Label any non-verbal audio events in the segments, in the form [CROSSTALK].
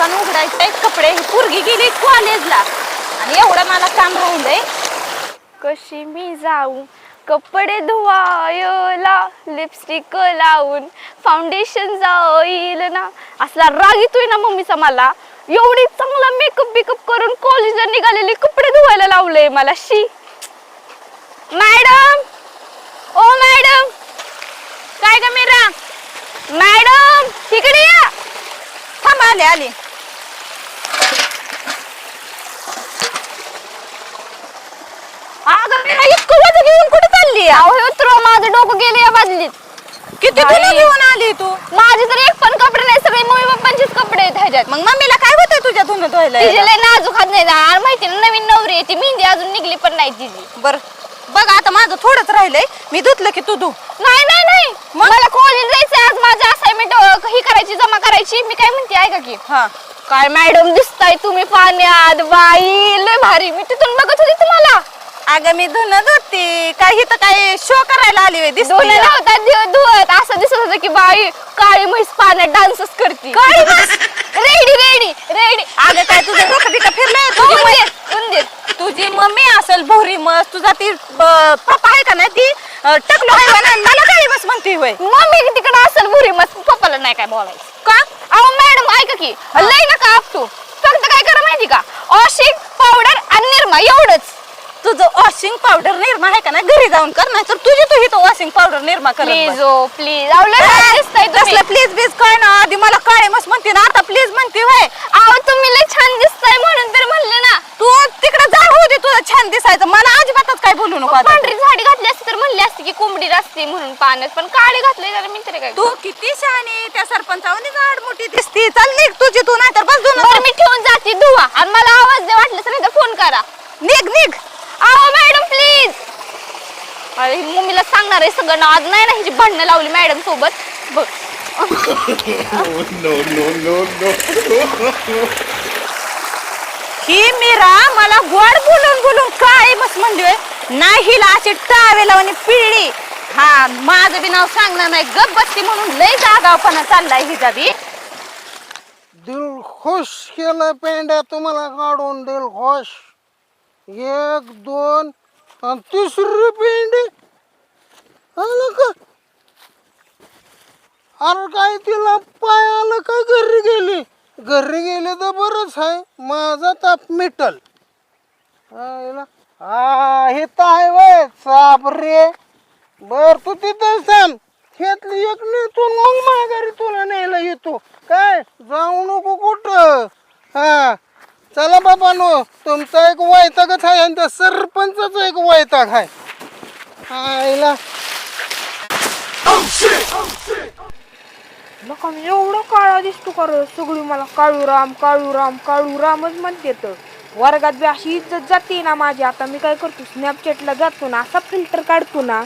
दुकानात दुकान उघडायचंय कपडे ही पोरगी गेली कॉलेजला आणि एवढं मला काम राहून कशी मी जाऊ? कपडे धुवायला लिपस्टिक लावून फाउंडेशन जाईल ना? असला राग येतोय ना मम्मीचा मला? एवढी चांगला मेकअप बिकअप करून कॉलेजला निघालेली कपडे धुवायला लावले मला शी. मॅडम! ओ मॅडम! काय ग मीरा? मॅडम तिकडे या. थांब आले आले. अगं मीरा इतकं वजन घेऊन कुठे चालली? अहो उतरवा माझं डोकं गेले या बादलीत. किती बाई. तुला घेऊन आली तू? माझे तर एक पण कपडे नाही सगळे मम्मी पप्पांचेच कपडे आहेत ह्याच्यात. मग मम्मीला काय होतंय तुझ्या धुणं धुवायला? तिचे लय नाजूक हात नाही ना माहिती ना नवीन नवरी आहे ती मेहंदी अजून निघली पण नाही तिची. बर बघ आता माझं थोडंच राहिलंय. मी धुतलं की तू धु. नाही नाही नाही. मला कॉलेज जायचंय आज माझी असाइनमेंट ही करायची जमा करायची. मी काय म्हणते ऐका की. हा. काय मॅडम दिसताय तुम्ही पाण्यात? बाई लय भारी. मी तिथून बघत होती तुम्हाला. अगं मी धुणं धुते काय इथं काय शो करायला आली? होता दिव- धुवत असं दिसत होतं की बाई काळी म्हैस पाण्यात डान्सच करते. काळी म्हैस? Ready ready ready. अगं काय तुझं डोकं बिकं फिरलंय? तुझी उंदीर मै- उंदीर तुझी मम्मी असेल भोरी मस तुझा ती पप्पा आहे का ना ती? अं, टकलो आहे मला बस म्हणते होय. मम्मी तिकडे असेल बुरी मग पप्पाला नाही काय बोलायचं. का? अहो मॅडम ऐका की लय नका आपटू. फक्त काय करा माहिती का? ऑशिक पावडर आणि निरमा एवढंच. तुझं वॉशिंग पावडर निर्मा आहे का ना घरी जाऊन कर नाही तर तुझी तू इथं वॉशिंग पावडर निर्मा कर प्लीज ओ प्लीज तसलं प्लीज बीज काय ना आधी मला काळे मस म्हणते ना आता प्लीज म्हणते होय. अहो तुम्ही लय छान दिसताय म्हणून तर म्हणले ना. तू तिकडे जा होऊ दे तुझं छान दिसायचं. मला अजिबातच काय बोलू नको पांढरी साडी घातली असती तर म्हणली असती की कोंबडी असते म्हणून पाण्यात पण काळी घातली तर मी तरी काय तू किती शहाणी त्या सरपंचावनी जाड मोठी दिसती. चल निघ तुझी तू नाही तर बस. मी ठेवून जाते धुवा. आणि मला आवाज दे वाटलं तर फोन करा. निघ निघ. अहो मॅडम प्लीज अरे मम्मीला सांगणार आहे सगळं. आज नाही ना हिची भांडणं लावली मॅडम सोबत. बघ. [LAUGHS] ही मीरा मला गोड बोलून बोलून काय मस्त म्हणली होय. नाही हिला अशी टावेला आणि पिळली. हा माझं बी नाव सांगणार नाही. गप बसती म्हणून लय जागावपणा चाललाय हिचा बी. दिल खुश केलं पेंड्या तुम्हाला काढून दिल खुश एक दोन आणि तिसरी पेंडी. आलं का? अरे काय तिला पाय आलं का घरी गेली? घरी गेली तर बरंच आहे. माझा ताप मिटल. हा हे तर आहे वय. साप रे. बर तू तिथं थांब घेतली एक नेतो मग माघारी तुला न्यायला येतो. काय? जाऊ नको कुठं. हा. चला बाबा नो तुमचा एक वैतागच आहे आणि त्या सरपंचाचा एक वैताग आहे. आईला. नका मी एवढं काळा दिसतो का रे? सगळी मला काळूराम काळूराम काळूरामच म्हणते तर वर्गात बी अशी इज्जत जाते ना माझी. आता मी काय करतो? स्नॅपचॅटला जातो ना असा फिल्टर काढतो ना.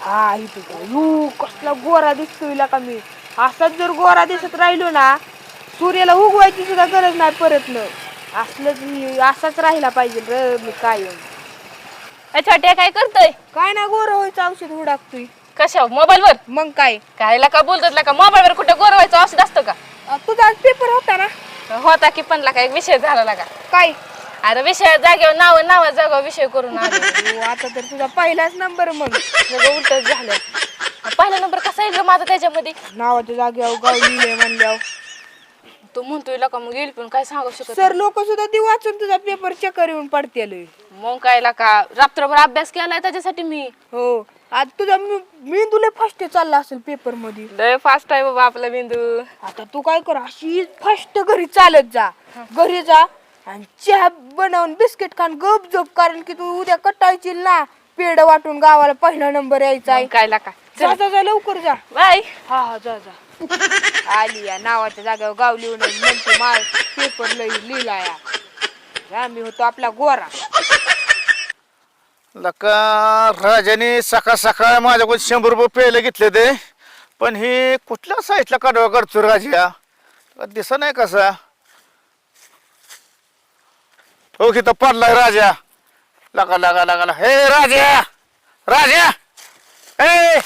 हा इथे का यू कसला गोरा दिसतोय का मी. असाच जर गोरा दिसत राहिलो ना सूर्याला उगवायची सुद्धा गरज नाही परत न. असलंच मी असाच राहिला पाहिजे र मी कायम ए, छोट्या काय करतोय? काय ना गोरा व्हायचं औषध हुडाकतोय. कशा मोबाईल वर मग काय? कायला का बोलतात का? मोबाईल वर कुठे गोरवायचं औषध असतं का? अ, तुझा आज पेपर होता ना? होता की पण का एक विषय झाला का? काय? अरे विषय जागेवर नाव नाव जागा विषय करून आता तर तुझा पहिलाच नंबर मग. उलटच झालं. पहिला नंबर कसा येईल रे माझा त्याच्यामध्ये? नावाच्या जागेवर गाव लिहिले म्हणल्यावर. तू म्हणतोय का मग येईल पण काय सांगू शकत सर लोक सुद्धा ती वाचून तुझा पेपर चक्कर येऊन पडतेल. मग काय का रात्रभर अभ्यास केलाय त्याच्यासाठी मी. हो. आज तुझा मी- मेंदूला फास्ट चालला असेल पेपरमध्ये. लय फास्ट आहे बाबा आपला बिंदू आता तू काय कर अशी फास्ट घरी चालत जा. घरी जा आणि चहा बनवून बिस्किट खान गप झोप कारण की तू उद्या कटायची ना. पेड वाटून गावाला पहिला नंबर यायचा आहे. काय का जा जा जा लवकर जा. बाय हा हा जा जा. आली या नावाच्या जागेवर गाव लिहून म्हणतो माय पेपर लई लिहिला या. आम्ही होतो आपला गोरा. लका राजाने सकाळ सकाळ माझ्याकडून शंभर रुपये पेले घेतले ते. पण हे कुठल्या साईडला काढवा करतो राजा? दिसा नाही कसा? हो की तर पडलाय राजा. लगा लगा लगा लगा. हे राजा! राजा! ए!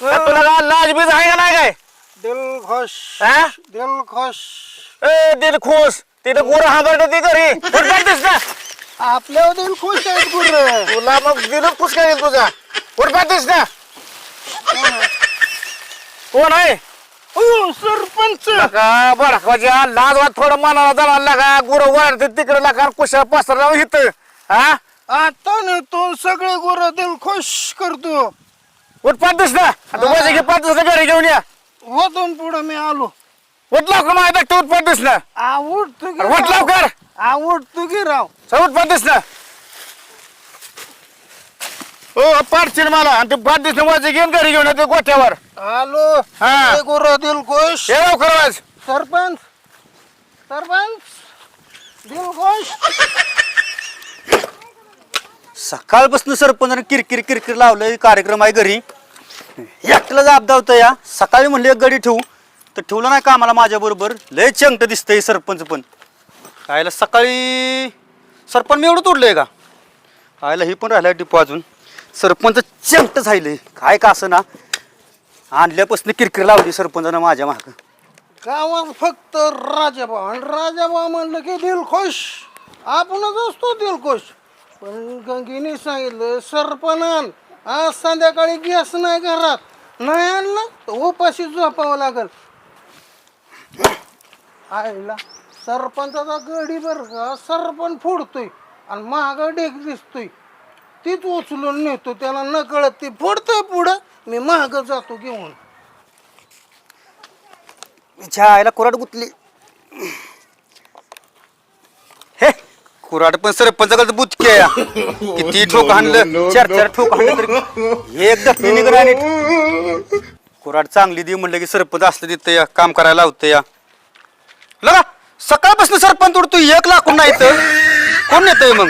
तुला लाज बीज आहे का नाही काय? दिल खुश हा? दिल खुश ए दिल खुश तिथे गुर हाबरत ती घरी. उठपातीस ना आपल्या देईल खुश आहेत गुर. तुला मग दिल खुश काय तुझा? उठपातीस ना कोण आहे? सरपंच. का बडकाच्या लाज वाट थोडं मनाला जाणार लागा गुर वाढते तिकडे लागा कुशा पसरा इथं. हा? आता नेतो सगळे गुर दिल खुश करतो. उठपातीस ना आता माझ्या घे पातीस घरी घेऊन या. होतून पुढे मी आलो. उठ लवकर माझ्या धाकटे उठपातीस ना आवडतो की अरे उठ राव. लवकर. आवडतो की राव. चल उठपातीस ना हो पाडशील मला. आणि ते पाडतीस ना माझे घेऊन घरी घेऊन येते गोठ्यावर. आलो. हा. गुर दिल खुश ये लवकर वाज सरपंच. सरपंच. दिल खुश सकाळपासून सरपंचाने किरकिर किरकिर लावलंय कार्यक्रम आहे घरी. एकट्याला जाब धावतं या सकाळी म्हणले एक गडी ठेवू तर ठेवलं नाही का आम्हाला माझ्या बरोबर? लय चंगट दिसतंय सरपंच पण. आयला सकाळी सरपंच मी एवढं तोडलंय का? आयला हे पण राहिलं टिपू अजून. सरपंच चंगट झालंय. काय का असं ना? आणल्यापासून किरकिर लावली सरपंचानं माझ्या मागं. गावात फक्त राजाबा आणि राजाबा म्हणलं की दिलखोश. आपणच असतो दिलखोश. पण गंगीने सांगितलं सरपणान आज संध्याकाळी गॅस नाही घरात. नाही आणलं तर उपाशी झोपावं लागल. आईला सरपंचाचा गडी बर का? सरपंच फोडतोय आणि महाग डेक दिसतोय. तीच उचलून नेतो त्याला नकळत ती फोडतोय पुढं. मी महाग जातो घेऊन. हिच्या आईला गुतली. हे! कुराड पण सरपंचाकडे बुचके या [LAUGHS] किती ठोक हाणलं चार चार ठोक हाणलं तरी एक नीट. कुराड चांगली दे म्हणलं की सरपंच असलं तिथं या काम करायला लावतं या. लगा सकाळपासून सरपंच उडतो एक लाखून नाही तर. कोण येतंय मग?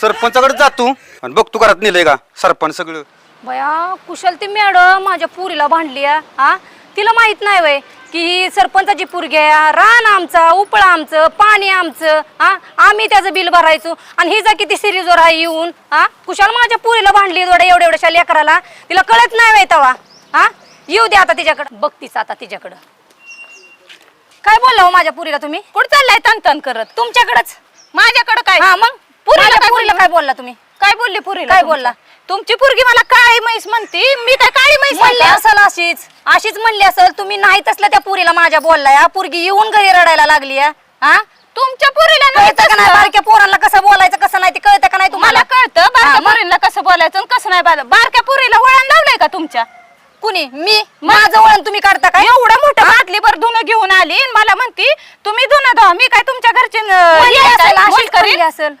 सरपंचाकडे जातो आणि बघतो घरात नेलंय का? सरपंच सगळं. बया कुशल ती मॅडम माझ्या पुरीला भांडली हा? तिला माहीत नाही वय. की ही सरपंचाची पुरगी आहे रान आमचा उपळा आमचं पाणी आमचं हा? आम्ही त्याचं बिल भरायचो. आणि ही जा किती सिरीजवर आहे येऊन हा? कुशाल माझ्या पुरीला भांडली एवढ्या एवढ्या लेकराला. तिला कळत नाही वय तवा हा? येऊ दे आता तिच्याकडं. बघतीच आता तिच्याकडं. काय बोलला हो माझ्या पुरीला तुम्ही? कुठं चाललाय तन तन करत? तुमच्याकडच? माझ्याकडं काय? हा मग? पुरीला काय पुरीला? काय बोलला तुम्ही? काय बोलली पुरीला काय? बोलला? तुमची पुरगी मला काळी म्हैस म्हणती. मी काय काळी म्हैस म्हणली म्हणली असेल अशीच. अशीच म्हणली असेल. तुम्ही नाहीत असल्या त्या पुरीला माझ्या बोललाय. हा? पुरगी येऊन घरी रडायला लागली आहे. हा? तुमच्या पुरीला नाही कळतं का नाही? तसलं. बारक्या पोरांना कसं बोलायचं कसं नाही ते कळतं का नाही तुम्हाला? मला कळतं हा, बारक्या मग? पुरीला कसं बोलायचं आणि कसं नाही बोलायचं. बारक्या पुरीला वळण लावलंय का तुमच्या? कुणी? मी? माझं वळण तुम्ही काढता काय? एवढं मोठं बाटली भर धुणं घेऊन आली आणि मला म्हणती तुम्ही धुणं धुवा. मी काय तुमच्या घरचे म्हणली हे असेल, काय, अशीच असेल.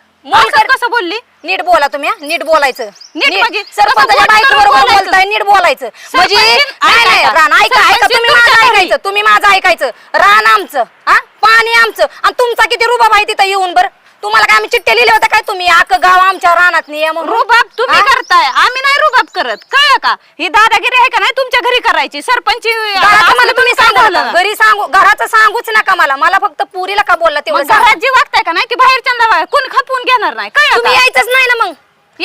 कसं बोलली? नीट बोला तुम्ही हा? नीट बोलायचं नीट म्हणजे? सरपंचाच्या बायको बोलायचं? बोलताय नीट बोलायचं म्हणजे सरपंच- नाही नाही ऐका, रान ऐका ऐका सरपंच तुम्ही तुमच्या माझं घरी. ऐकायचं तुम्ही माझं ऐकायचं रान आमचं हा पाणी आमचं आणि तुमचा किती रुबाब आहे तिथं येऊन बरं तुम्हाला काय आम्ही चिठ्ठ्या लिहिल्या होत्या काय तुम्ही? अख्खं गाव आमच्या रानात नाही आहे म्हणून. रुबाब तुम्ही हा? करताय. आम्ही नाही रुबाब करत. कळलं का? ही दादागिरी आहे का नाही तुमच्या घरी करायची? सरपंच तुम्ही सांगू. घरी सांगू घराचं सांगूच नका मला. मला फक्त पुरीला का बोलला तेवढं सांगा. घरात जे वागताय का नाही ती बाहेरच्या कोण खपवून घेणार नाही? कळलं तुम्ही? यायचंच नाही ना मग.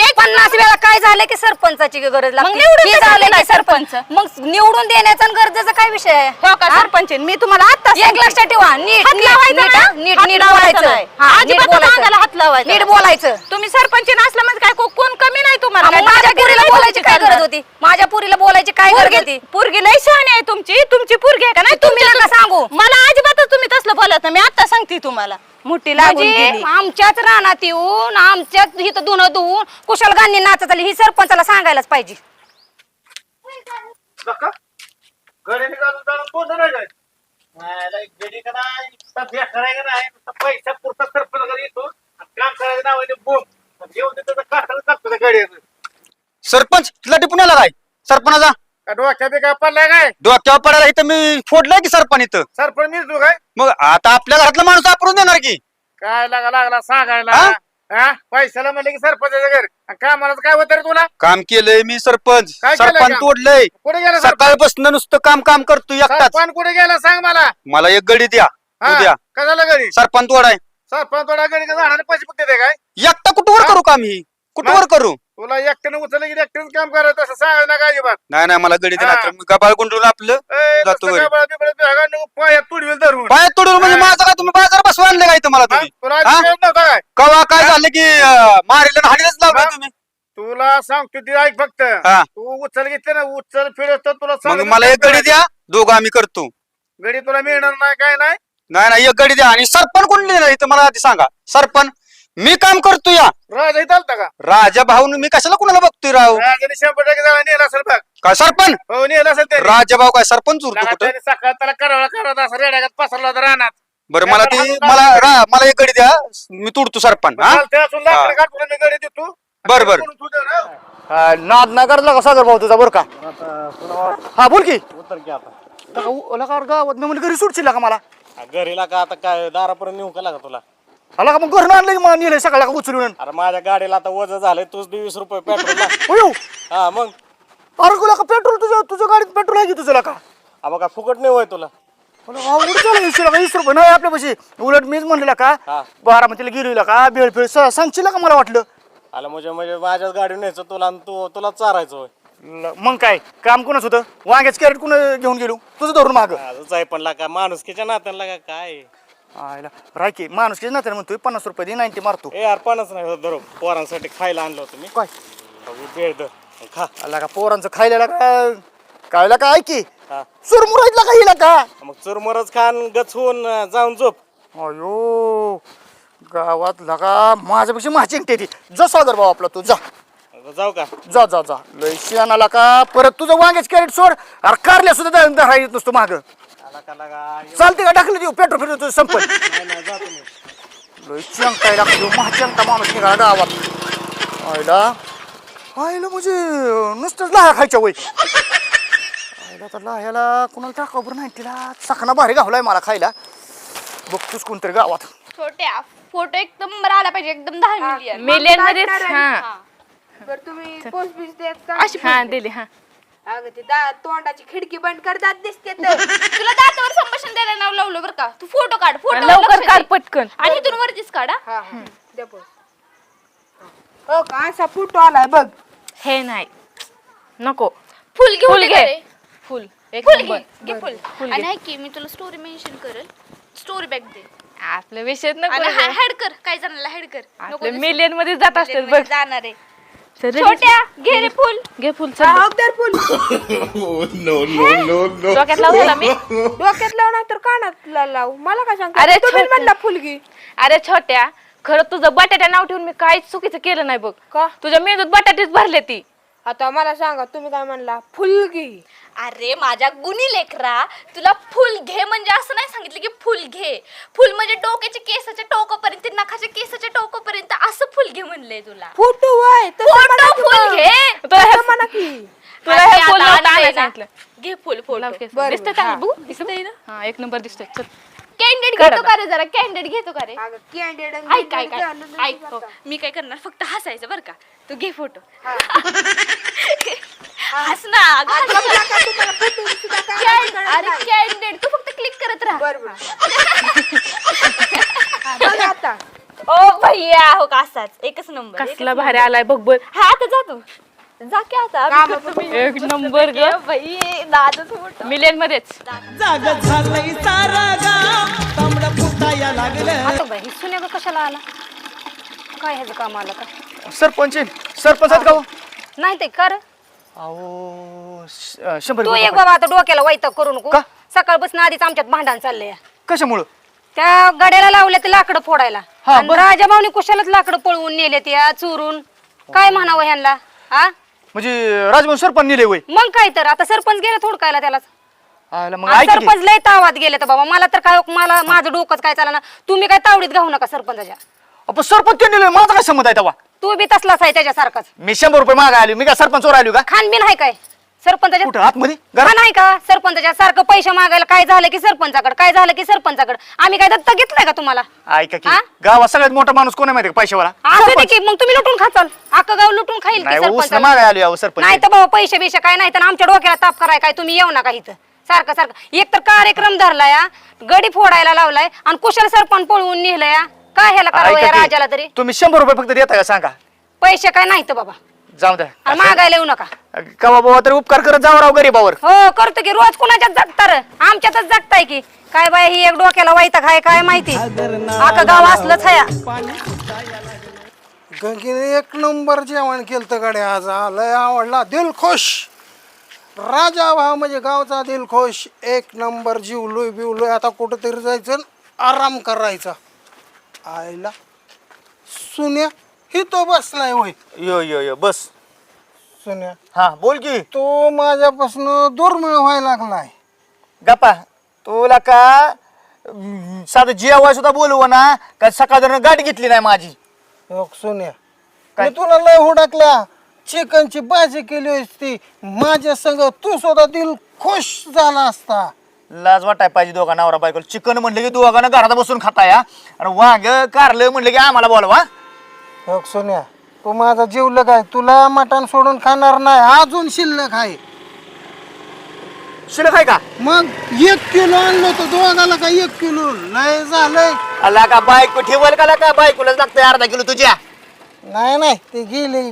पन्नास वेळा काय झालं की सरपंचाची गरज लागते? निवडून हे कशाला झालं की दिलाय सरपंच. सरपंच? मग निवडून देण्याचा आणि गरजेचा काय विषय आहे? हो का? सरपंच? मी तुम्हाला आता एक लक्षात ठेवा. नीट नीट नीट नाही. हा? नीट हात नीट लावायचा बोलायचं. नाही. हा, नीट हात लावायचा नीट नाही. बोलायचं. तुम्ही सरपंच नसला म्हणजे काय? को- कोण कमी नाही तुम्हाला? मग माझ्या पुरीला नाही बोलायची काय. गरज होती? माझ्या पुरीला बोलायची काय गरज होती? पोरगी पोरगी लय शहाणी आहे तुमची. तुमची पोरगी आहे का नाही? तुम्ही नका सांगू. मला अजिबातच तुम्ही तसलं बोलत नाही. मी आता सांगते तुम्हाला. मोठी लागून म्हणजे गेली. आमच्याच रानात येऊन आमच्याच इथं धुणं धुवून कुशल गांधी नाचत आली ही सरपंचाला सांगायलाच पाहिजे. जाणं नाही नाही, का नाही? नुसता नाही? नुसता पैसा पुरता सरपंच घरी येतो. आणि काम करायचं नावाने बोम येऊन तिथं काढताना टाकतो त्या गाडीवर सरपंच तिला टिपून आला काय? सरपंचा का डोक्यात काय पडलाय काय डोक्यावर पडायला इथं मी फोडलंय की सरपंच इथं? सरपंच मीच तू काय मग आता आपल्या घरातला माणूस वापरून देणार की? काय लागा लागला सांगायला? हा? हा? पैशाला म्हणलं की सरपंचाच्या घर. आणि कामाला काय होतं रे तुला? काम केलंय मी सरपंच. काय केलंय सरपंच काम? तोडलंय. कुठे गेला सरपंच? सकाळपासून नुसतं काम काम करतो एकटाच. सरपंच कुठे गेला सांग मला? मला एक गडी द्या. हा, तू द्या काय झालं घरी सरपंच तोडाय. सरपंच थोडा घरी झाडाने पैसे कुठे काय? एकटा कुठवर हा? करू काम ही? कुठवर? करू तुला एकट्याने उचललं की एकट्यानेच काम करायचं असं सांगायचं ना काय अजिबात नाही नाही मला गडी हा. गबाळ गुंडून आपलं ए, जातो नुसतं घरी. गबाळा बिबाळा बिबाळा नको, पायात तुडवेल धरून पाय तोडून म्हणजे माझं काय तुम्ही बाजार बसवा आणले काय तुम्हाला हा? तुम्ही तुला हा? आधी कळत नव्हतं काय कवा काय झालं की मारीला हाडीलाच लावलं हा? तुम्ही तुला सांगतो ती ऐक फक्त हा. तू उचल घेतलं ना उचल फिरत तुला मग सांगतो मला एक गडी द्या दोघं आम्ही करतो गडी तुला मिळणार नाही काय नाही नाही नाही एक गडी द्या आणि सरपण कोण लिहिलं इथं मला आधी सांगा सरपण मी काम करतो या. राजा इथं आलता का? राजा भाऊन मी कशाला कुणाला बघतोय राव? राजाने शंभर टक्के नेला असेल बघ. काय सरपण हो नेला असेल त्याने. राजा भाऊ काय सरपंच उरतो लगा कुठं? त्याने सकाळ त्याला करावं करत असं रेड्यागात पसरला होता रानात. बरं मला ती मला रा- मला एक गडी द्या. मी तुडतो सरपण हा? चालतंय, असून लाकडं काढ, तुला मी गडी देतो. बरं, बरं. तू ना. हा, नाद करत का सागर भाऊ तुझा बरं का? हा बोल की. लका, उ- लका, गावात मी म्हणजे घरी सुटशील का मला? घरीला का आता काय दारापर्यंत नेऊ का लागा तुला? आला का मग घरून आणलं की मला नेलं सकाळला का उचलून अरे माझ्या गाडीला आता वज झालंय तूच दे वीस रुपये पेट्रोलला अयो हा मग? अरे गुला का पेट्रोल तुझ्या तुझ्या गाडीत पेट्रोल आहे की तुझं का अबा काय फुकट नाही होय तुला? वीस का रुपये? नाही आपल्या पैसे उलट मीच म्हणलेला का हा. बारामतीला गेलेला का बेळ फेळ स- सांगशील का मला वाटलं? आलं म्हणजे म्हणजे माझ्याच गाडी न्यायचं तुला आणि तू तुला चारायचं होय. ल- मग काय? काम कोणाच होतं? वांग्याच कॅरेट कुणा घेऊन गेलो? तुझं धरून माग. आजच आहे पण लागा माणुसकीच्या नात्याला का काय? आयला रायकी माणूस किती नात्याने म्हणतोय पन्नास रुपये दे नाईन्टी मारतो ए यार पणच नाही होत धरो पोरांसाठी खायला आणलं होतं मी. काय? बेळ दर खा. आला का पोरांचं खायला का? कायला का? ऐकी हा. चुरमुरायला का हिला का? मग चुरमरच खान गच होऊन अं, जाऊन झोप. अयो गावात लगा माझ्यापेक्षा माझी ती जा सागर भाऊ आपला तू जा. आता जाऊ का? जा जा जा. लय शियानाला का? परत तुझं वांग्याच कॅरेट सोड. अरे कारल्या सुद्धा राहित नसतो माग. आला का? लागा चालते का टाकलं देऊ. पेट्रोल फिरतो तुझं संपल. नाही नाही जातो मी लय चिंताय लागतो महाचिंता माणूस निघाला गावात. आयला आयला म्हणजे नुसतंच लाह्या खायच्या वय. आयला तर लाह्याला कुणाला टाकावं बरं नाही तिला. सखना भारी गावलाय मला खायला. बघतोच कोणतरी गावात. छोट्या फोटो एकदम बरा आला पाहिजे. एकदम दहा मिलियन मिलियन मध्येच हा. बरं तुम्ही पोस्ट बीस देत का? अशी हा दिली हा. अगं ते दा तोंडाची खिडकी बंद कर दात दिसते तर. [LAUGHS] तुला दातावर संभाषण द्यायला नाव लावलं बरं का? तू फोटो काढ फोटो लवकर काढ पटकन. आणि इथून वरतीच काढा हा. हा द्या हो. का? असा फोटो आलाय बघ. हे नाही. नको. फुल घेऊन फुल ये घे. घरी. फुल. एक फुल नंबर. घे फुल. आणि ऐक की मी तुला स्टोरी मेन्शन करेल. स्टोरी बॅग दे. आपल्या विषयात नको आणि. हेड कर. काय जणांना हेड कर. नको दिसू. मिलियनमध्ये जात असतात बघ. जाणार आहे. चल रे. छोट्या घे रे फुल. घे फुल हा, चल अगदर फुल [LAUGHS] डोक्यात लावला मी? [LAUGHS] डोक्यात लाव नाही तर कानात लाव. मला काय सांगता? अरे तुम्ही छोटं. म्हणला फुलगी. अरे छोट्या खरं तुझं बटाट्या नाव ठेवून मी काहीच चुकीचं केलं नाही बघ. का? तुझ्या मेंदूत बटाटेच भरले ती. आता मला सांगा तुम्ही काय म्हणला? फुलगी. अरे माझ्या गुणी लेकरा तुला फुल घे म्हणजे असं नाही सांगितलं की फुल घे. फुल म्हणजे डोक्याच्या केसाच्या टोकापर्यंत नखाच्या केसाच्या टोकापर्यंत असं फुल घे म्हणलंय तुला. फोटो वय फोटो फुल घे. हे- म्हणा की. तुला हे फुल आणायला. सांगितलं. घे फुल फोटो. बरं, दिसतंय हा. बघू ना? हा एक नंबर दिसतोय. चल. कॅन्डेड काढ घेतो. का रे जरा? कॅन्डेड घेतो का रे? अगं ऐक ऐक ऐक. ऐक हो. मी काय करणार? फक्त हसायचं बरं का? तू घे फोटो. [LAUGHS] हस ना अगं, Can- अरे कॅन्डेड तू फक्त क्लिक करत राहा. बरोबर [LAUGHS] बघ आता. ओ भैया हो का असाच? एकच नंबर कसला भारी आलाय बघ बघ हा आता जा तू. जा की आता एक नंबर ग. [LAUGHS] बाई दादच मोठं. मिलियन मध्येच आता बाई सुन्या गं कशाला आला? काय ह्याचं काम आलं का? सरपंच सरपंच आहेत का हो? नाही ते कर अहो श- अं, शंभर तू रुपये एक बाबा आता डोक्याला वैताग करू नको. का? सकाळपासून आधीच आमच्यात भांडण चाललंय. कशामुळं? त्या गड्याला लावले ते लाकडं फोडायला. हा, आणि राजा भाऊनी कुशालाच लाकडं पळवून नेले त्या चोरून. काय म्हणावं ह्यांना हा? म्हणजे राजभाऊ सरपंच नेले वय मग काय तर आता सरपंच गेले थोडकायला त्याला मग आणि ऐक की. सरपंच लय तावात गेले तर बाबा मला तर काय मला माझं डोकंच काय चालना. तुम्ही काय तावडीत घाऊ नका सरपंचाच्या. आपण सरपंच ते नेले माझा काय संमत आहे तेव्हा? तू बी तसलाच आहे त्याच्यासारखाच. मी शंभर रुपये मागा आलो मी काय सरपंच वर आलो का? खानबीन आहे काय? सरपंचाच्या कुठं? आतमध्ये? का घरात नाही का? सरपंचाच्या सारखं पैसे मागायला काय झालं की सरपंचाकडे? काय झालं की सरपंचाकडे? आम्ही काय दत्त घेतलंय का तुम्हाला? ऐका की हा? गावात सगळ्यात मोठा माणूस कोण आहे माहिती का? पैशावाला? असं दे की मग तुम्ही लुटून खाचाल. अख्खं गाव लुटून खाईल की नाही उसनं सरपंचाला मागा आलो यावं सरपंच. नाही तर बाबा पैसे बिशे काय नाही तर आमच्या डोक्याला ताप कराय काय? तुम्ही येऊ नका इथं. सारखं सारखं. एक तर कार्यक्रम धरलाय हा, गडी फोडायला लावलाय आणि कुशल सरपंच पळवून नेलंय हा. काय ह्याला करावं या ऐका राजाला तरी? तुम्ही शंभर रुपये फक्त देता का सांगा? पैसे काय नाही तर बाबा. जाऊ द्या. आणि मागायला येऊ नका. कवा बाबा तरी उपकार करत जाऊ राव गरीबावर हो करतो की रोज कुणाच्यात जगतार? आमच्यातच जगताय की. काय बाय ही एक डोक्याला वाईट काय काय माहिती? आका गाव असलंच हया गंगीने एक नंबर जेवण केलं गाडी आज लय आवडला दिल खुश राजा भाव म्हणजे गावचा दिल खुश एक नंबर जीवलोय बिवलोय आता कुठंतरी जायचं आणि आराम करायचा. आईला सुन्या ही तो बसलाय होय. यो यो यो बस. सुन्या हा बोल की. तो माझ्यापासून दुर्मिळ व्हायला लागलाय. गप्पा. तुला का अं, साधं जेवाय सुद्धा बोलव ना का सकाळ गाडी घेतली नाही माझी? योग सुन्या मी तुला लय हुडकल्या चिकनची भाजी केली असती माझ्या संग तू सुद्धा दिल खुश झाला असता. लाज वाटाय पाहिजे दोघा नवरा बायको चिकन म्हणलं की दोघांना घरात बसून खाताय हा. आणि वांग कारलं म्हणलं की आम्हाला बोलवा योग सोन्या तू माझा जीवलग आहे. तुला मटण सोडून खाणार नाही. अजून शिल्लक आहे. शिल्लक आहे का? मग एक किलो आणलं तर दोघाला का एक किलो? लय झालंय. अला का बायको ठेवल का का? बायकोलाच लागतंय अर्धा किलो तुझ्या. नाही नाही. ते गेली.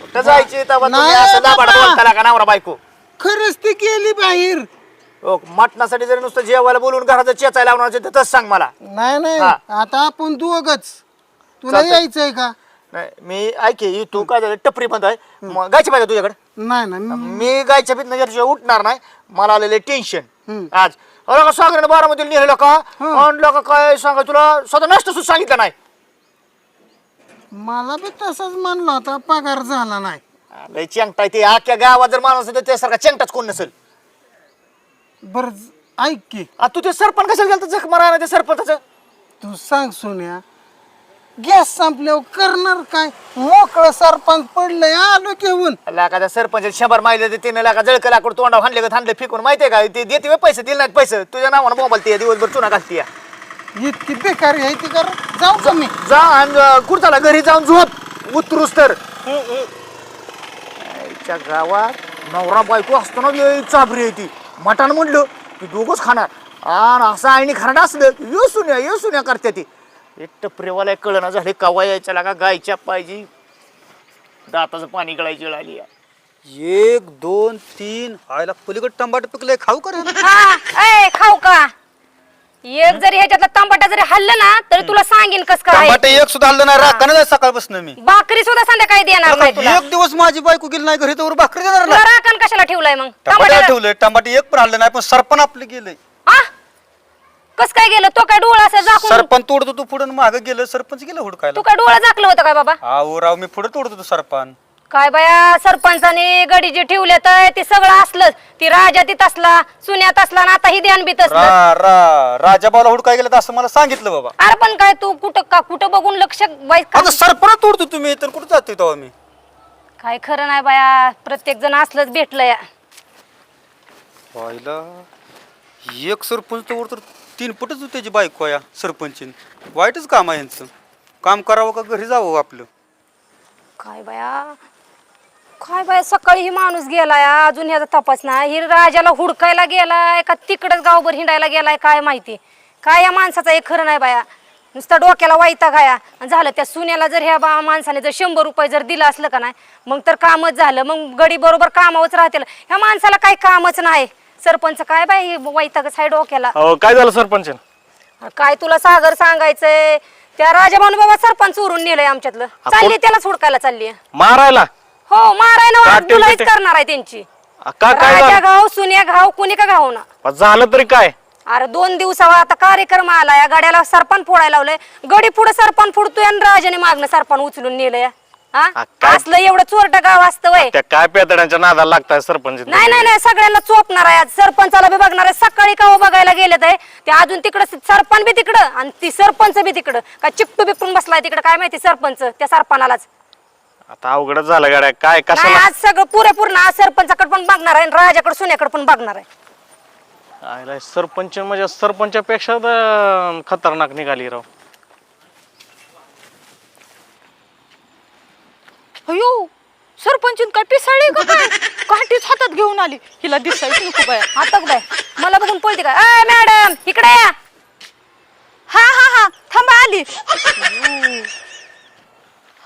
कुठं जायची तेव्हा तुम्ही नाही असं दाबाड बाबा. बोलताला का नवरा बायको? खरंच ती गेली बाहेर. हो, मटणासाठी जरी नुसतं जेवायला बोलून घराचं चेचायला लावणार असेल तर तसं सांग मला. नाही नाही. हा. आता आपण दोघच. तुला चालतंय. यायचंय का? नाही मी ऐके तू काय झालं? टपरी बंद आहे. मग गायची पाहिजे तुझ्याकडे. नाही ना मी- मी गायच्या भीत नजर उठणार नाही मला आलेले टेन्शन हम्म. आज. अरे का सागरने बारामती नेलं का? आणलं का काय सांगा तुला? स्वतः नष्ट सुद्धा सांगितलं नाही. मला बी तसंच म्हणलं होता पगार झाला नाही. लय चेंगटा ते. अख्ख्या गावात जर माणूस असेल तर त्यासारखा चेंगटाच कोण नसेल? बर ऐक की. आ, तू ते सरपंच कशाला गेलं जख मारा ते सरपंचाचं? तू सांग सोन्या. गॅस संपल्यावर करणार काय? मोकळं सरपंच पडलंय आलो घेऊन. त्या सरपंच शंभर माहिले तिने लाका जळक लाकूड तोंडावर हाणले का हाणले फेकून. माहितीये का? ते देते पैसे दिले नाहीत पैसे. तुझ्या नावानं मोबाईल ते दिवसभर चुना घालते. इतकी बेकारी आहे ती कर जाऊ का मी जा आणि कुर्ताला घरी जाऊन झोप. उतरूस तर. आईच्या गावात नवरा बायको असताना लय चाबरी आहे ती. मटण म्हणलं की दोघंच खाणार. आणि असं आईने खाणार असलं की यो सुन्या यो सुन्या करते ती. एक टपरेवाला कळना झाले कवा यायच्या लागा गायच्या पाहिजे दाताचं पाणी गळायची वेळ आली आहे. एक दोन तीन आयला पलीकडे टमाटर पिकलंय खाऊ का रे? हा ए खाऊ का? एक जरी ह्याच्यातला तांबाटा जरी हल्लं ना तरी तुला सांगेन कस काय एक सुद्धा आलं नाही जाय सकाळपासून मी. भाकरी सुद्धा संध्याकाळी देणार नाही तुला. एक दिवस माझी बायको गेली नाही घरी तर भाकरी देणार तुला नाही राखण कशाला ठेवलाय मग? टमाटर ठेवलंय टमाटे एक पण आलं नाही पण सरपण आपलं गेलंय. हा कस काय गेलं? तो काय डोळा असं झाकून सरपण तोडतो तू पुढे माग गेलं सरपंच गेलं तू हुडकायला काय डोळा झाकलं होतं काय बाबा? आहो राव मी पुढे तोडतो तू सरपण काय बाया सरपंचाने गडी जे ठेवले तर ते सगळं असलं. ती राजातीत असला सुन्यात असला ना आता ही ध्यान बीत असलं. रा रा राजाबाला हुडकाय गेलं तर असं मला सांगितलं बाबा. अरे पण काय तू कुठं का कुठं बघून लक्ष बाई का- आता सरपण तोडतो तुम्ही तर कुठं जातोय तेव्हा मी? काय खरं नाही बाया प्रत्येक जण असलंच भेटलंय. व्हायला एक सरपंच तर तीन पटच त्याची बायको या सरपंचीन. वाईटच काम आहे यांचं. काम करावं का घरी जावं आपलं? काय बाया? काय बाया? सकाळी ही माणूस गेलाय अजून ह्याचा तपास नाही. ही राजाला हुडकायला गेलाय का तिकडच गावभर हिंडायला गेलाय काय माहिती? काय या माणसाचा एक खरं नाही बाया? नुसता डोक्याला वाईता गाया आणि झालं त्या सुन्याला जर ह्या बा माणसाने जर शंभर रुपये जर दिलं असलं का नाही मग तर कामच झालं. मग गडी बरोबर कामावच राहतील. ह्या माणसाला काही कामच नाही. सरपंच काय बाई वाईतागच आहे डोक्याला? अहो काय झालं सरपंच? काय तुला सागर सांगायचंय? त्या राजाभाऊ बाबा सरपंच उरून नेलंय आमच्यातलं. चालली त्याला हुडकायला चालली. मारायला? हो मारायला तुलाच? करणार आहे त्यांची. का काय राजा झालं? घाव सुन्या घाव कुणी का घाव ना झालं तरी काय? अरे दोन दिवसावर आता कार्यक्रम आला या गाड्याला सरपण फोडायला लावलंय. गडी पुढे सरपण फोडतोय आणि राजाने मागणं सरपण उचलून नेलंय. हा? काय? असलं एवढं चोरट गाव असतं वय. त्या काय पेतड्यांच्या नादाला लागताय सरपंच? नाही नाही नाही सगळ्यांना चोपणार आहे आज. सरपंचाला बी बघणार आहे. सकाळी का बघायला गेले ते ते अजून तिकडं सरपंच बी तिकडं आणि ती सरपंच बी तिकडं. काय चिकटू बिकटून बसलाय तिकडं? काय माहिती सरपंच? त्या सरपणालाच. आता अवघडच झालं गाड्या. काय नाही कशाला? आज सगळं पुरेपूर ना आज सरपंचाकडे पण बघणार आहे आणि राजाकडे सुन्याकडे पण बघणार आहे. आयला सरपंच म्हणजे सरपंचापेक्षा तर खतरनाक निघाली राव. अयो सरपंच काय पिसाळी का काय? काठीच हातात घेऊन आली. हिला दिसायची नको बाया. आता बाय. मला बघून पळते का अय मॅडम इकडे या. हा हा हा. थांबा आली.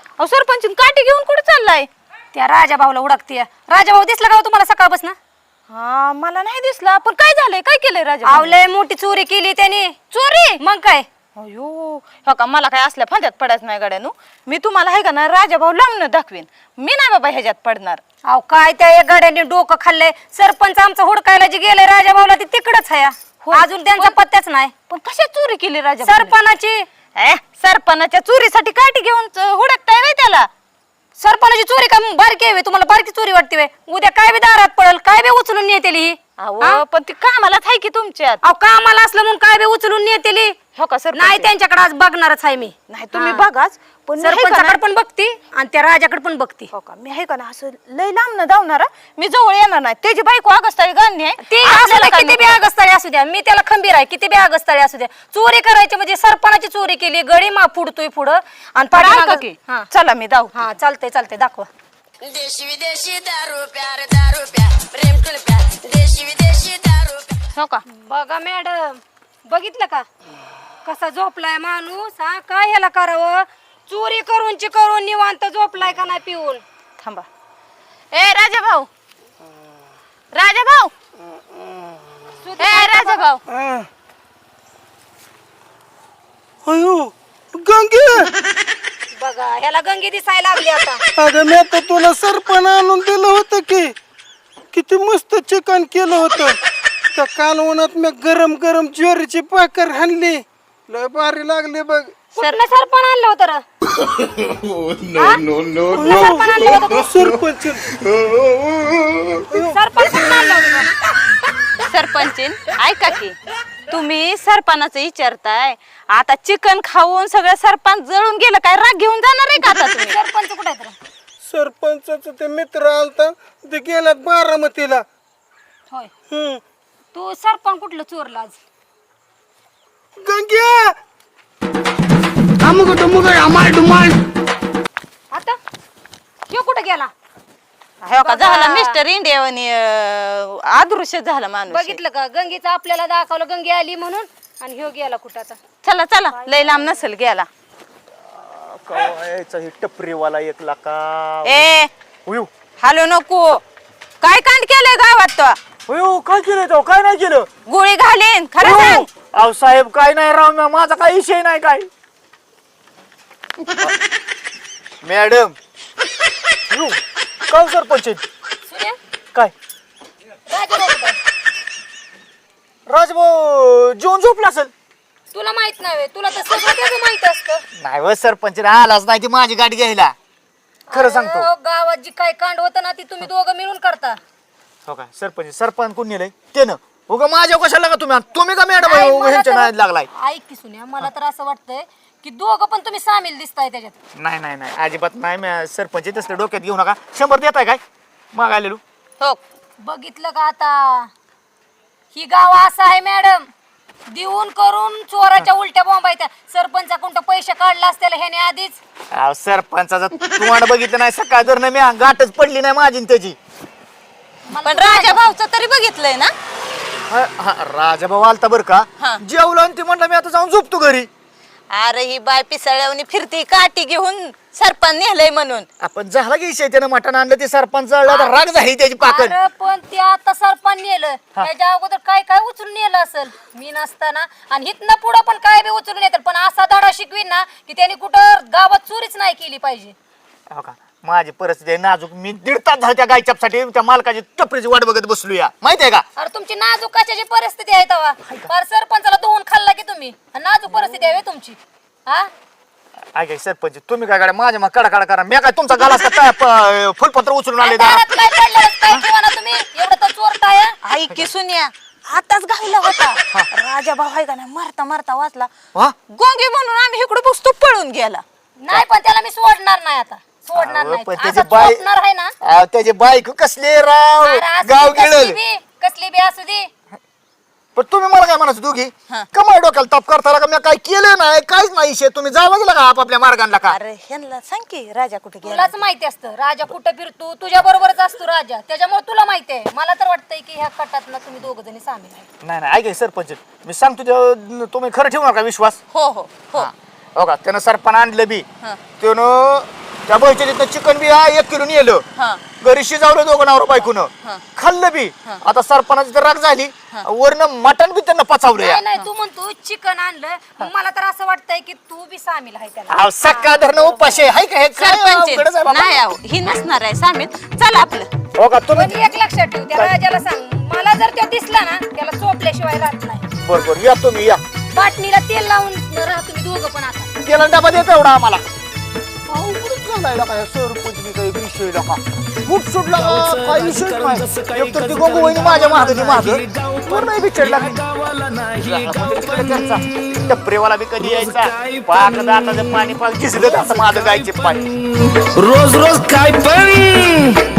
अहो सरपंच काठी घेऊन कुठे चाललाय? त्या राजा भाऊला उडकते राजा भाऊ दिसला का हो तुम्हाला सकाळपासून? हा मला नाही दिसला पण काय झालंय? काय केलंय राजा आवलय मोठी चोरी केली त्यांनी. चोरी? मग काय? अयो हो का मला काय असल्या फांद्यात पडायचं नाही गाड्यानो? मी तुम्हाला आहे का ना राजा भाऊ लांबन दाखवीन. मी नाही बाबा ह्याच्यात पडणार. अहो काय त्या एक गाड्याने डोकं खाल्लंय? सरपंच आमचा हुडकायला जे गेलंय राजा भाऊला ते तिकडच आहे अजून त्यांचा पत्त्याच नाही. पण कशात चोरी केली राजा? सरपणाची. सरपणाच्या चोरीसाठी काठी घेऊन हुडकताय व्हय त्याला? सरपणाची चोरी का बारकी आहे? तुम्हाला बारकी चोरी वाटते? उद्या काय बी दारात पडल काय बी उचलून नेतेली ही? अहो पण ती कामालाच आहे की तुमच्यात? अहो कामाला असलं म्हणून काय बी उचलून नेतेली? हो का सरपंच? नाही त्यांच्याकडे आज बघणारच आहे मी. नाही तुम्ही हा. बघाच पण मी आहे का सरपंचाकडे पण बघती आणि त्या राजाकडे पण बघती. हो का मी आहे का ना असं लय लांब न धावणार मी जवळ येणार नाही. त्याची बायको अगस्ताळी गाणी आहे. ती आपल्याला असू काय किती बी असू द्या मी त्याला खंबीर आहे किती बी आगस्ताळी असू द्या. चोरी करायची म्हणजे सरपणाची चोरी केली गडी मा फुडतोय पुढं. आणि पण ऐका की, हा. चला मी धाव हा चालतंय चालतंय दाखवा. देशी विदेशी दारू प्यार दारू प्यार प्रेम कुल प्यार देशी विदेशी दारू प्यार हो का? बघा मॅडम. बघितलं का? कसा झोपलाय माणूस? हा काय ह्याला करावं? चोरी करूनची करून निवांत झोपलाय का नाही पिऊन? थांबा. ए राजा भाऊ राजा भाऊ ए राजा भाऊ अयो गंगे! बघा ह्याला गंगी दिसायला लागली आता. अगं मी आता तुला सरपण आणून दिलं होतं की. किती मस्त चिकन केलं होतं. त्या कालवणात मी गरम गरम ज्वारीची पाकर हाणली. लय भारी लागली बघ कुठलं सरपण आणलं होतं र? कुठलं [LAUGHS] सरपण आणलं होतं तू? सरपंच सरपण कुठलं आणलं होतं? सरपंचीन ऐका की तुम्ही सरपणाचं विचारताय आता चिकन खाऊन सगळं सरपंच जळून गेलं काय राग घेऊन जाणार आहे का आता तुम्ही सरपंच कुठे आहेत र? सरपंचाचं ते मित्र आलता ते गेल्यात बारामतीला होय हम्म. तू सरपण कुठलं चोरला आज गंग्या आता? ह्यो कुठं गेला? हो का झाला मिस्टर इंडिया आणि अदृश्य झाला माणूस. बघितलं का? गंगेचं आपल्याला दाखवलं गंगे आली म्हणून आणि ह्यो गेला कुठं आता चला चला लय लांब नसेल गेला. यायचा हे टपरीवाला एक लाका? ए हालो नको. काय कांड केलंय गावात तो? होयो काय केलं तो? काय नाही केलं? गोळी घालीन खरं. सांग. अहो साहेब काय नाही राव म्या- माझा काय विषय नाही काय. मॅडम. काय हो सरपंच सुन्या काय? राजा भाऊ कुठं आहे? राजभाऊ जेवण झोपला असेल? तुला माहीत नाही व्हय? तुला तर सगळं त्याचं माहीत असतं. नाही व सरपंच आलाच नाही ती माझी गाडी घ्यायला. खरं सांगतो. अहो, गावात जी काय कांड होतं ना ती तुम्ही दोघं मिळून करता. हो का? सरपंच सरपंच कोण नेलंय? त्यानं. उगा माझ्या कशाला का तुम्ही? तुम्ही का मॅडम आई, मला ह्यांच्या तर- नाद लागलाय. ऐक की सुन्या मला तर असं वाटतंय की दोघं पण तुम्ही सामील दिसताय त्याच्यात. नाही नाही नाही. अजिबात नाही. सरपंच तसलं डोक्यात घेऊ नका. शंभर देताय काय? मागायलेलो हो. बघितलं का आता? ही गाव असं आहे मॅडम. देऊन करून चोराच्या उलट्या बॉम्बायच्या सरपंचाकडून पैसे काढला असतील ह्याने आधीच? अहो सरपंचाचा तुम्हाला बघितलं नाही. सकाळ जर मी गाठच पडली नाही माझी न त्याची. पण राजा भाऊचं तरी बघितलंय ना? हा, हा, राजाभाऊ आलता बर का? हा. जेवलं आणि ते म्हणलं मी आता जाऊन झोपतो घरी. अरे ही बाय पिसाळ्यावनी फिरती काठी घेऊन सरपंच नेलंय म्हणून. आपण झाला की विषय त्यानं मटण आणलं ते सरपंच आता राग झाली त्याची पाकड. अरे पण ते आता सरपंच नेलं. त्याच्या अगोदर काय काय उचलून नेलं असेल? मी नसताना. आणि हिथनं पुढं पण काय बी उचलून येतात पण असा धडा शिकवीन ना की त्यांनी कुठं गावात चोरीच नाही केली पाहिजे. हो का? माझी परिस्थिती आहे नाजूक. मी दीड तास झाला त्या गायच्यासाठी त्या मालकाची टपरीची वाट बघत बसलो या. माहितीये का? अरे तुमची नाजूक कशाची परिस्थिती आहे तेव्हा फार सरपंचाला धुवून खाल्ला की तुम्ही. आणि नाजूक परिस्थिती आहे तुमची. हा? ऐका सरपंच तुम्ही काय करा माझ्या मग कडा कडा करा. मी काय तुमचा गालास का काय प- फुलपत्र उचलून आले दारात दारात काय पडलं काय ठेवा ना तुम्ही? एवढं तर चोरताय? ऐक की सुन्या आताच घावला होता. राजा भाऊ आहे का नाही मारता मारता वाचला. हा? गोंगे म्हणून आम्ही इकडे बसतो पळून गेला. नाही पण त्याला मी सोडणार नाही आता. सोडणार अहो, नाही पण आता त्याची बाई झोपणार आहे ना? अहो, त्याची बायको कसली राव? अरे असू गाव कसली गिळल. बी कसली बी असू दे. पण तुम्ही मला काय म्हणायचं दोघी? हा. कमाय डोक्याला ताप करता का? मी काय केलं नाही काहीच नाही इशे तुम्ही जावं गेला का आपापल्या मार्गांना का? अरे ह्यांना सांग की राजा कुठे गेला? तुलाच माहिती असतं. राजा कुठं फिरतो? तुझ्या बरोबरच असतो राजा. त्याच्यामुळे तुला माहिती आहे. मला तर वाटतंय की ह्या कटात ना तुम्ही दोघ जणी सामील आहे. नाही नाही ऐका सरपंच. मी सांगतो ते- तुम्ही खरं ठेवू नका विश्वास. हो हो. हो. हो का? त्यानं सरपण आणलं बी. हा. त्यानं त्या बहिच्या तिथं चिकन बी हा एक किलो नेलं. हा. घरी शिजावलं दोघं नवरा बायकोनं. खाल्लं बी. आता सरपणाची तर राग झाली. वरनं मटण बी त्यांना पचावलं या. नाही नाही तू म्हणतो चिकन आणलं. मग मला तर असं वाटतंय की तू बी सामील आहे त्याला. अहो, धरणं उपाशी आहे. हाय का? हे काय अवघडच आहे. सरपंच बाबा. नाही आहो ही नसणार आहे सामील. चला आपलं. हो का? तुम्ही पण एक लक्षात ठेव त्या राजाला सांग मला जर तो दिसला ना त्याला चोपल्याशिवाय राहत नाही. बर बर या तुम्ही या. बाटणीला तेल लावून राहा तुम्ही दोघं पण आता. गेला डबा देतो एवढा आम्हाला. अवघडच झालाय का सरपंचनी काही विषय का फूट सुटला का काही विषयच नाही. एकतर ती गोगू वहिनी माझ्या मागं ती मागं. वर नाही. बिचडला टपरेवाला बी कधी यायचा? पाक दाताचं पाणी पाक झिजलं असं माझं गायचे पाणी रोज रोज काय पण.